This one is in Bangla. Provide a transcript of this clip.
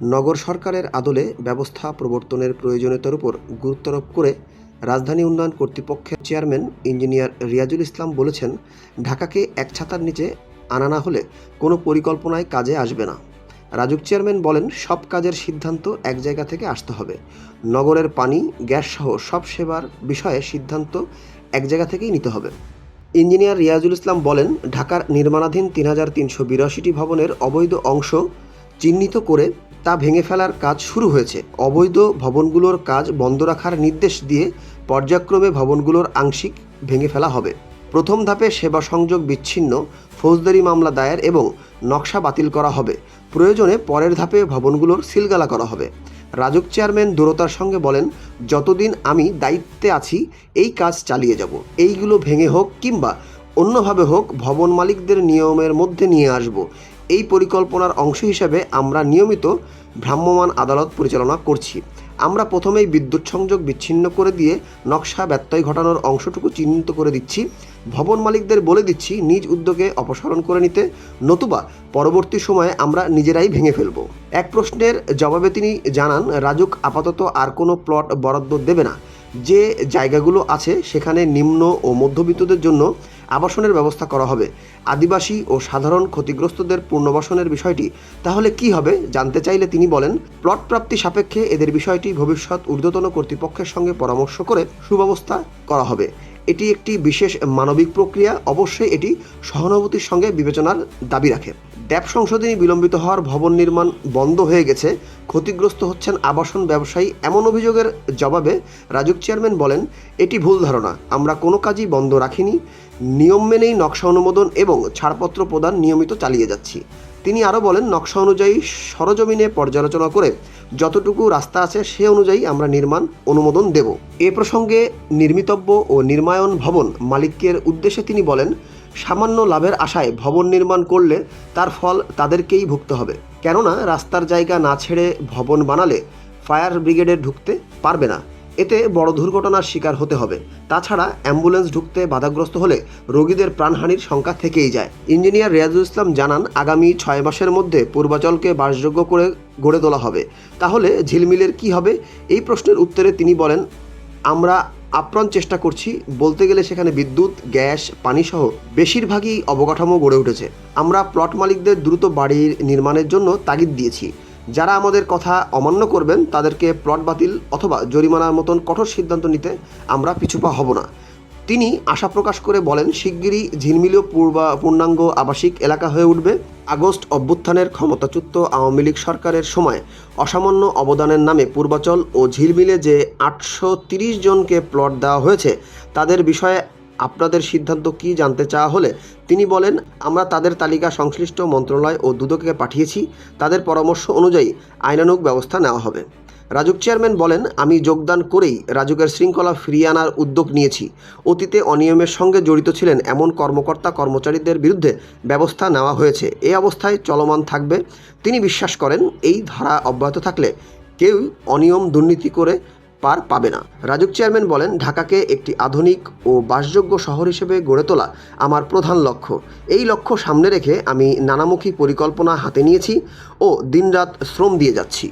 নগর সরকারের আদলে ব্যবস্থা প্রবর্তনের প্রয়োজনীয়তার উপর গুরুত্বারোপ করে রাজধানী উন্নয়ন কর্তৃপক্ষের চেয়ারম্যান ইঞ্জিনিয়ার রিয়াজুল ইসলাম বলেছেন, ঢাকাকে এক ছাতার নিচে আনা না হলে কোনো পরিকল্পনায় কাজে আসবে না। রাজুক চেয়ারম্যান বলেন, সব কাজের সিদ্ধান্ত এক জায়গা থেকে আসতে হবে। নগরের পানি, গ্যাস সহ সব সেবার বিষয়ে সিদ্ধান্ত এক জায়গা থেকেই নিতে হবে। ইঞ্জিনিয়ার রিয়াজুল ইসলাম বলেন, ঢাকার নির্মাণাধীন তিন হাজার তিনশো বিরাশিটি ভবনের অবৈধ অংশ চিহ্নিত করে তা ভেঙে ফেলার কাজ শুরু হয়েছে। অবৈধ ভবনগুলোর কাজ বন্ধ রাখার নির্দেশ দিয়ে পর্যায়ক্রমে ভবনগুলোর আংশিক ভেঙে ফেলা হবে। প্রথম ধাপে সেবা সংযোগ বিচ্ছিন্ন, ফৌজদারি মামলা দায়ের এবং নকশা বাতিল করা হবে। প্রয়োজনে পরের ধাপে ভবনগুলোর সিলগালা করা হবে। রাজক চেয়ারম্যান দূরতার সঙ্গে বলেন, যতদিন আমি দায়িত্বে আছি, এই কাজ চালিয়ে যাব। এইগুলো ভেঙে হোক কিংবা অন্যভাবে হোক, ভবন মালিকদের নিয়মের মধ্যে নিয়ে আসব। এই পরিকল্পনার অংশ হিসেবে আমরা নিয়মিত ভ্রাম্যমাণ আদালত পরিচালনা করছি। আমরা প্রথমেই বিদ্যুৎ সংযোগ বিচ্ছিন্ন করে দিয়ে নকশা ব্যত্যয় ঘটানোর অংশটুকু চিহ্নিত করে দিচ্ছি। ভবন মালিকদের বলে দিচ্ছি, নিজ উদ্যোগে অপসারণ করে নিতে, নতুবা পরবর্তী সময়ে আমরা নিজেরাই ভেঙে ফেলব। এক প্রশ্নের জবাবে তিনি জানান, রাজুক, আপাতত আর কোনো প্লট বরাদ্দ দেবে না। যে জায়গাগুলো আছে সেখানে নিম্ন ও মধ্যবিত্তদের জন্য আবাসনের ব্যবস্থা করা হবে। আদিবাসী ও সাধারণ ক্ষতিগ্রস্তদের পুনর্বাসনের বিষয়টি তাহলে কি হবে জানতে চাইলে তিনি বলেন, প্লট প্রাপ্তি সাপেক্ষে এদের বিষয়টি ভবিষ্যৎ ঊর্ধ্বতন কর্তৃপক্ষের সঙ্গে পরামর্শ করে সুব্যবস্থা করা হবে। এটি একটি বিশেষ মানবিক প্রক্রিয়া। অবশ্যই এটি সহানুভূতির সঙ্গে বিবেচনার দাবি রাখে। ড্যাব সংশোধনী বিলম্বিত হওয়ার ভবন নির্মাণ বন্ধ হয়ে গেছে। ক্ষতিগ্রস্ত হচ্ছেন আবাসন ব্যবসায়ী। এমন অভিযোগের জবাবে রাজুক চেয়ারম্যান বলেন, এটি ভুল ধারণা। আমরা কোনো কাজই বন্ধ রাখিনি। নিয়ম মেনেই নকশা অনুমোদন এবং ছাড়পত্র প্রদান নিয়মিত চালিয়ে যাচ্ছি। তিনি আরও বলেন, নকশা অনুযায়ী সরজমিনে পর্যালোচনা করে যতটুকু রাস্তা আছে সে অনুযায়ী আমরা নির্মাণ অনুমোদন দেব। এ প্রসঙ্গে নির্মিতব্য ও নির্মায়ন ভবন মালিকের উদ্দেশ্যে তিনি বলেন, সামান্য লাভের আশায় ভবন নির্মাণ করলে তার ফল তাদেরকেই ভুগতে হবে। কেননা রাস্তার জায়গা না ছেড়ে ভবন বানালে ফায়ার ব্রিগেডে ঢুকতে পারবে না। এতে বড় দুর্ঘটনার শিকার হতে হবে। তাছাড়া অ্যাম্বুলেন্স ঢুকতে বাধাগ্রস্ত হলে রোগীদের প্রাণহানির সংখ্যা থেকেই যায়। ইঞ্জিনিয়ার রিয়াজুল ইসলাম জানান, আগামী ছয় মাসের মধ্যে পূর্বাচলকে বাসযোগ্য করে গড়ে তোলা হবে। তাহলে ঝিলমিলের কি হবে? এই প্রশ্নের উত্তরে তিনি বলেন, আমরা আপ্রাণ চেষ্টা করছি। বলতে গেলে সেখানে বিদ্যুৎ, গ্যাস, পানিসহ বেশিরভাগই অবকাঠামো গড়ে উঠেছে। আমরা প্লট মালিকদের দ্রুত বাড়ির নির্মাণের জন্য তাগিদ দিয়েছি। যারা আমাদের কথা অমান্য করবেন, তাদেরকে প্লট বাতিল অথবা জরিমানার মতন কঠোর সিদ্ধান্ত নিতে আমরা পিছুপা হব না। তিনি আশা প্রকাশ করে বলেন, শিগগিরই ঝিলমিলীয় পূর্বা, পূর্ণাঙ্গ আবাসিক এলাকা হয়ে উঠবে। আগস্ট অভ্যুত্থানের ক্ষমতাচ্যুত আওয়ামী লীগ সরকারের সময় অসামান্য অবদানের নামে পূর্বাচল ও ঝিলমিলে যে আটশো জনকে প্লট দেওয়া হয়েছে, তাদের বিষয়ে আপনাদের সিদ্ধান্ত কি জানতে চাওয়া হলে তিনি বলেন, আমরা তাদের তালিকা সংশ্লিষ্ট মন্ত্রণালয় ও দুদকে পাঠিয়েছি। তাদের পরামর্শ অনুযায়ী আইনানুগ ব্যবস্থা নেওয়া হবে। রাজুক চেয়ারম্যান বলেন, আমি যোগদান করেই রাজুকের শৃঙ্খলা ফিরিয়ে আনার উদ্যোগ নিয়েছি। অতীতে অনিয়মের সঙ্গে জড়িত ছিলেন এমন কর্মকর্তা কর্মচারীদের বিরুদ্ধে ব্যবস্থা নেওয়া হয়েছে। এই অবস্থায় চলমান থাকবে। তিনি বিশ্বাস করেন, এই ধারা অব্যাহত থাকলে কেউ অনিয়ম দুর্নীতি করে পার পাবে না। রাজুক চেয়ারম্যান বলেন, ঢাকাকে একটি আধুনিক ও বাসযোগ্য শহর হিসেবে গড়ে তোলা আমার প্রধান লক্ষ্য। এই লক্ষ্য সামনে রেখে আমি নানামুখী পরিকল্পনা হাতে নিয়েছি ও দিনরাত শ্রম দিয়ে যাচ্ছি।